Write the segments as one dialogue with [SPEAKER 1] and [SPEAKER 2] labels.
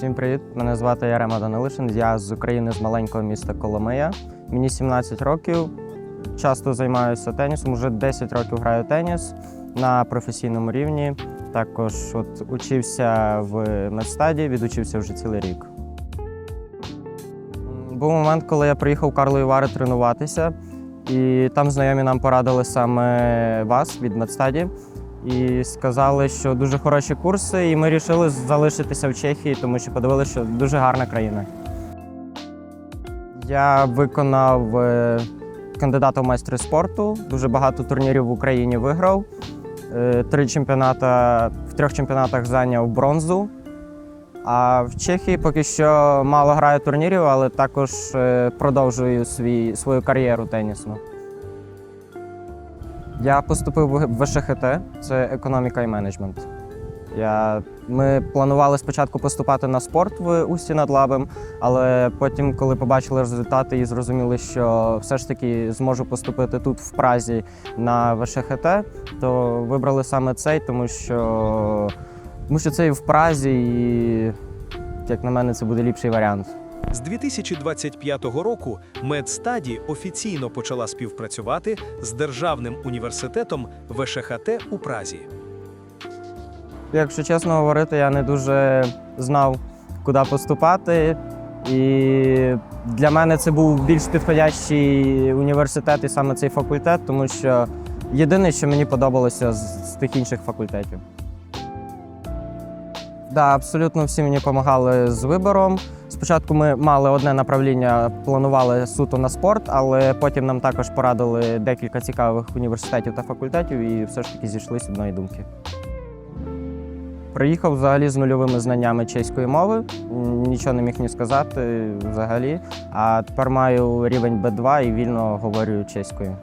[SPEAKER 1] Всім привіт! Мене звати Ярема Данилишин. Я з України з маленького міста Коломия. Мені 17 років. Часто займаюся тенісом. Уже 10 років граю теніс на професійному рівні. Також от, учився в медстаді, відучився вже цілий рік. Був момент, коли я приїхав в Карлові Вари тренуватися, і там знайомі нам порадили саме вас від медстаді. І сказали, що дуже хороші курси, і ми вирішили залишитися в Чехії, тому що подивилися, що дуже гарна країна. Я виконав е, кандидата в майстри спорту, дуже багато турнірів в Україні виграв. Е, Три чемпіоната, в трьох чемпіонатах зайняв бронзу. А в Чехії поки що мало граю турнірів, але також е, продовжую свій, свою кар'єру тенісну. Я поступив в ВШХТ, це економіка і менеджмент. Я, ми планували спочатку поступати на спорт в Усті над Лабем, але потім, коли побачили результати і зрозуміли, що все ж таки зможу поступити тут, в Празі, на ВШХТ, то вибрали саме цей, тому що, тому що це і в Празі, і, як на мене, це буде ліпший варіант.
[SPEAKER 2] З 2025 року Медстаді офіційно почала співпрацювати з Державним університетом ВШХТ у Празі.
[SPEAKER 1] Якщо чесно говорити, я не дуже знав, куди поступати. І для мене це був більш підходящий університет і саме цей факультет, тому що єдине, що мені подобалося з, тих інших факультетів. Да, абсолютно всі мені допомагали з вибором. Спочатку ми мали одне направління, планували суто на спорт, але потім нам також порадили декілька цікавих університетів та факультетів і все ж таки зійшли з одної думки. Приїхав взагалі з нульовими знаннями чеської мови, нічого не міг ні сказати взагалі. А тепер маю рівень B2 і вільно говорю чеською.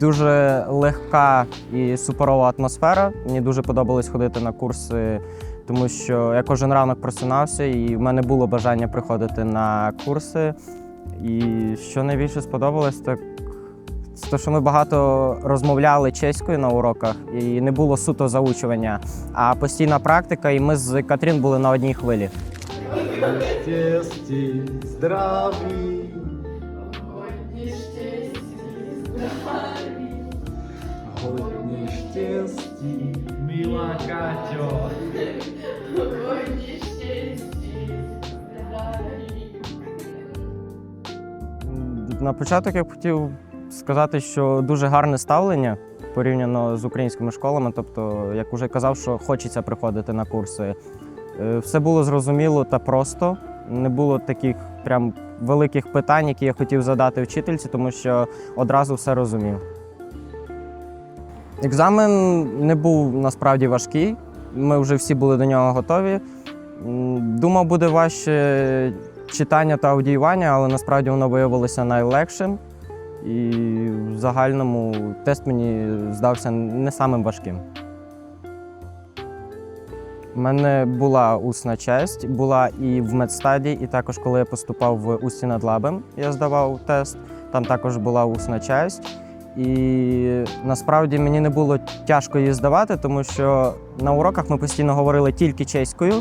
[SPEAKER 1] Дуже легка і суперова атмосфера. Мені дуже подобалось ходити на курси, тому що я кожен ранок просинався, і в мене було бажання приходити на курси. І що найбільше сподобалось, так те, що ми багато розмовляли чеською на уроках, і не було суто заучування, а постійна практика, і ми з Катрін були на одній хвилі.
[SPEAKER 3] Štěstí, zdraví,
[SPEAKER 4] Hodně
[SPEAKER 1] На початок я хотів сказати, що дуже гарне ставлення порівняно з українськими школами. Тобто, як вже казав, що хочеться приходити на курси. Е, Все було зрозуміло та просто. Не було таких прям великих питань, які я хотів задати вчительці, тому що одразу все розумів. Екзамен не був насправді важкий. Ми вже всі були до нього готові. Думав, буде важче читання та аудіювання, але насправді воно виявилося найлегшим. І в загальному тест мені здався не самим важким. У мене була усна честь, була і в медстаді, і також коли я поступав в Усті над Лабем, я здавав тест. Там також була усна честь. І насправді мені не було тяжко її здавати, тому що на уроках ми постійно говорили тільки чеською,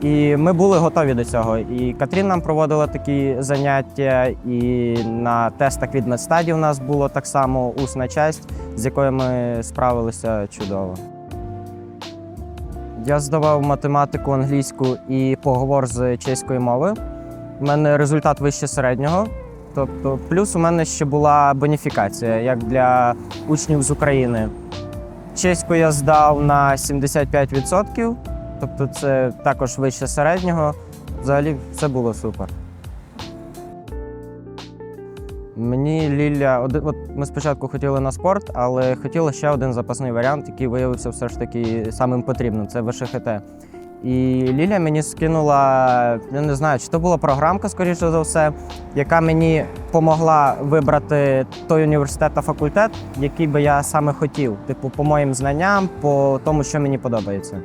[SPEAKER 1] і ми були готові до цього. І Катрін нам проводила такі заняття, і на тестах від медстаді у нас було так само усна честь, з якою ми справилися чудово. Я здавав математику, англійську і поговор з чеської мови. У мене результат вище середнього. Тобто, плюс у мене ще була боніфікація, як для учнів з України. Чеську я здав на 75%, тобто це також вище середнього. Взагалі все було супер. Мені Лілля, от ми спочатку хотіли на спорт, але хотіли ще один запасний варіант, який виявився все ж таки самим потрібним це ВШХТ. І Ліля мені скинула, я не знаю, чи то була програмка, скоріше за все, яка мені допомогла вибрати той університет та факультет, який би я саме хотів. Типу, по моїм знанням, по тому, що мені подобається.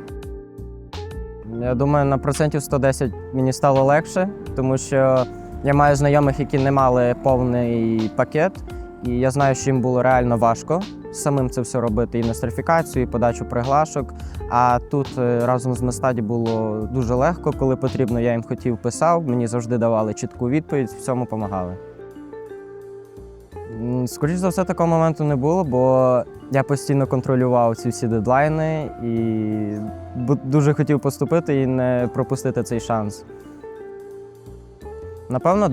[SPEAKER 1] Я думаю, на процентів 110 мені стало легше, тому що я маю знайомих, які не мали повний пакет, і я знаю, що їм було реально важко. Самим це все робити, і нострифікацію, і подачу приглашок. А тут е, разом з Местаді було дуже легко, коли потрібно, я їм хотів, писав, мені завжди давали чітку відповідь, в цьому допомагали. М, Скоріш за все, такого моменту не було, бо я постійно контролював ці всі дедлайни і дуже хотів поступити і не пропустити цей шанс. Напевно,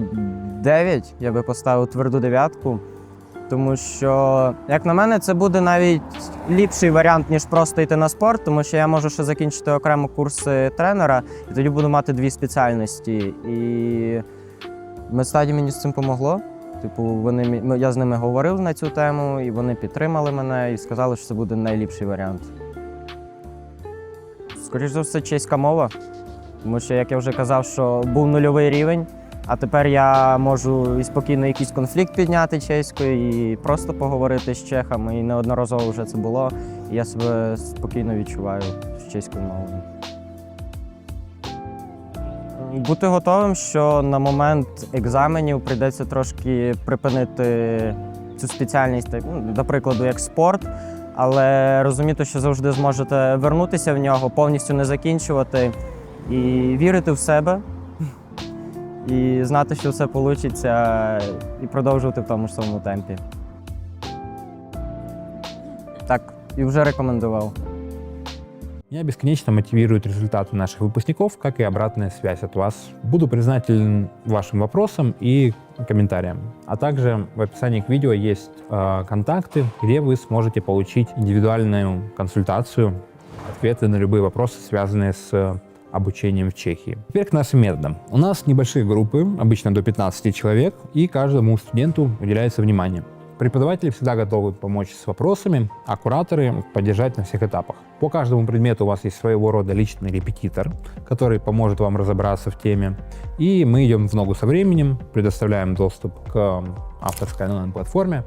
[SPEAKER 1] 9 я би поставив тверду дев'ятку, тому що, як на мене, це буде навіть ліпший варіант, ніж просто йти на спорт, тому що я можу ще закінчити окремо курси тренера, і тоді буду мати дві спеціальності. І Медстаді мені з цим помогло. Типу, вони я з ними говорив на цю тему, і вони підтримали мене і сказали, що це буде найліпший варіант. Скоріше за все, чеська мова, тому що, як я вже казав, що був нульовий рівень, а тепер я можу і спокійно якийсь конфлікт підняти чеською і просто поговорити з чехами. І неодноразово вже це було. І я себе спокійно відчуваю з чеською мовою. Бути готовим, що на момент екзаменів прийдеться трошки припинити цю спеціальність, ну, до прикладу, як спорт, але розуміти, що завжди зможете вернутися в нього, повністю не закінчувати і вірити в себе, і знати, що все вийде, і продовжувати в тому ж самому темпі. Так, і вже рекомендував.
[SPEAKER 5] Меня бесконечно мотивируют результаты наших выпускников, как и обратная связь от вас. Буду признателен вашим вопросам и комментариям. А также в описании к видео есть э, контакты, где вы сможете получить индивидуальную консультацию, ответы на любые вопросы, связанные с э, обучением в Чехии. Теперь к нашим методам. У нас небольшие группы, обычно до 15 человек, и каждому студенту уделяется внимание. Преподаватели всегда готовы помочь с вопросами, а кураторы поддержать на всех этапах. По каждому предмету у вас есть своего рода личный репетитор, который поможет вам разобраться в теме. И мы идем в ногу со временем, предоставляем доступ к авторской онлайн-платформе.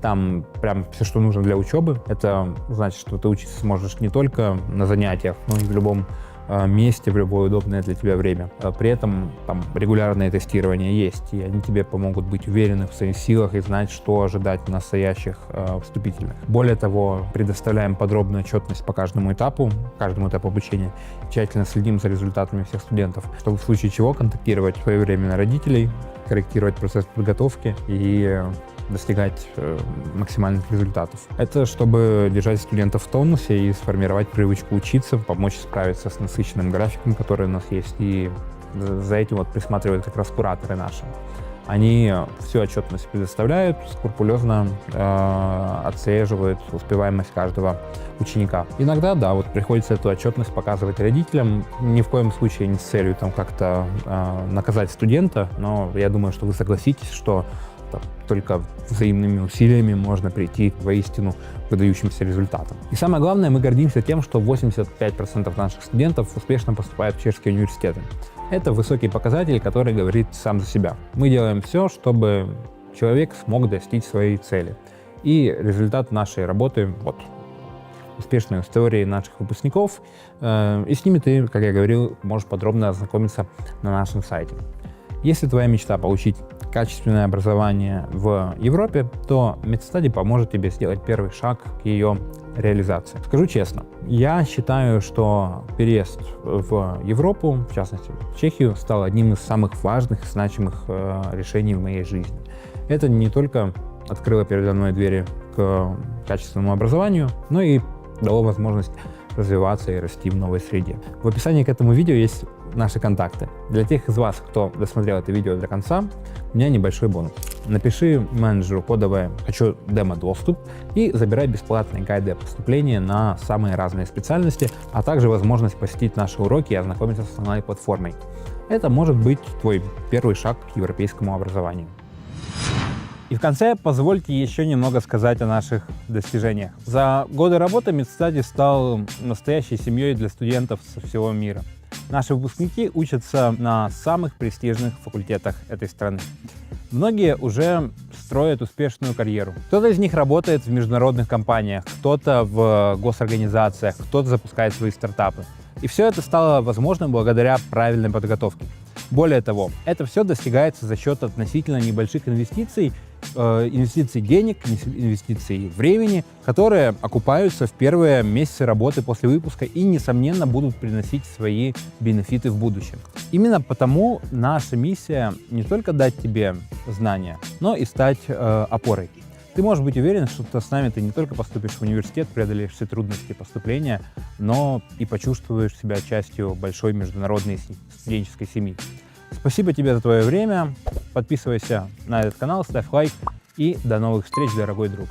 [SPEAKER 5] Там прям все, что нужно для учебы. Это значит, что ты учиться сможешь не только на занятиях, но и в любом месте в любое удобное для тебя время. Э, При этом там регулярное тестирование есть, и они тебе помогут быть уверенным в своих силах и знать, что ожидать в настоящих э, вступительных. Более того, предоставляем подробную отчетность по каждому этапу, каждому этапу обучения, тщательно следим за результатами всех студентов, чтобы в случае чего контактировать своевременно родителей, корректировать процесс подготовки и э, достигать э, максимальных результатов. Это чтобы держать студентов в тонусе и сформировать привычку учиться, помочь справиться с насыщенным графиком, который у нас есть, и за за этим вот присматривают как раз кураторы наши. Они всю отчетность предоставляют, скрупулезно э, отслеживают успеваемость каждого ученика. Иногда, да, вот приходится эту отчетность показывать родителям, ни в коем случае не с целью там как-то э, наказать студента, но я думаю, что вы согласитесь, что только взаимными усилиями можно прийти к воистину выдающимся результатам. И самое главное, мы гордимся тем, что 85% наших студентов успешно поступают в чешские университеты. Это высокий показатель, который говорит сам за себя. Мы делаем все, чтобы человек смог достичь своей цели. И результат нашей работы вот успешные истории наших выпускников. Э, И с ними ты, как я говорил, можешь подробно ознакомиться на нашем сайте. Если твоя мечта получить качественное образование в Европе, то MedStudy поможет тебе сделать первый шаг к ее реализации. Скажу честно, я считаю, что переезд в Европу, в частности в Чехию, стал одним из самых важных и значимых э, решений в моей жизни. Это не только открыло передо мной двери к качественному образованию, но и дало возможность развиваться и расти в новой среде. В описании к этому видео есть наши контакты. Для тех из вас, кто досмотрел это видео до конца, у меня небольшой бонус. Напиши менеджеру кодовое «Хочу демо-доступ» и забирай бесплатные гайды поступления на самые разные специальности, а также возможность посетить наши уроки и ознакомиться с онлайн-платформой. Это может быть твой первый шаг к европейскому образованию. И в конце позвольте еще немного сказать о наших достижениях. За годы работы Медстади стал настоящей семьей для студентов со всего мира. Наши выпускники учатся на самых престижных факультетах этой страны. Многие уже строят успешную карьеру. Кто-то из них работает в международных компаниях, кто-то в госорганизациях, кто-то запускает свои стартапы. И все это стало возможным благодаря правильной подготовке. Более того, это все достигается за счет относительно небольших инвестиций э, инвестиций денег, инвес- инвестиций времени, которые окупаются в первые месяцы работы после выпуска и, несомненно, будут приносить свои бенефиты в будущем. Именно потому наша миссия не только дать тебе знания, но и стать э, опорой. Ты можешь быть уверен, что с нами ты не только поступишь в университет, преодолеешь все трудности поступления, но и почувствуешь себя частью большой международной студенческой семьи. Спасибо тебе за твое время. Подписывайся на этот канал, ставь лайк и до новых встреч, дорогой друг.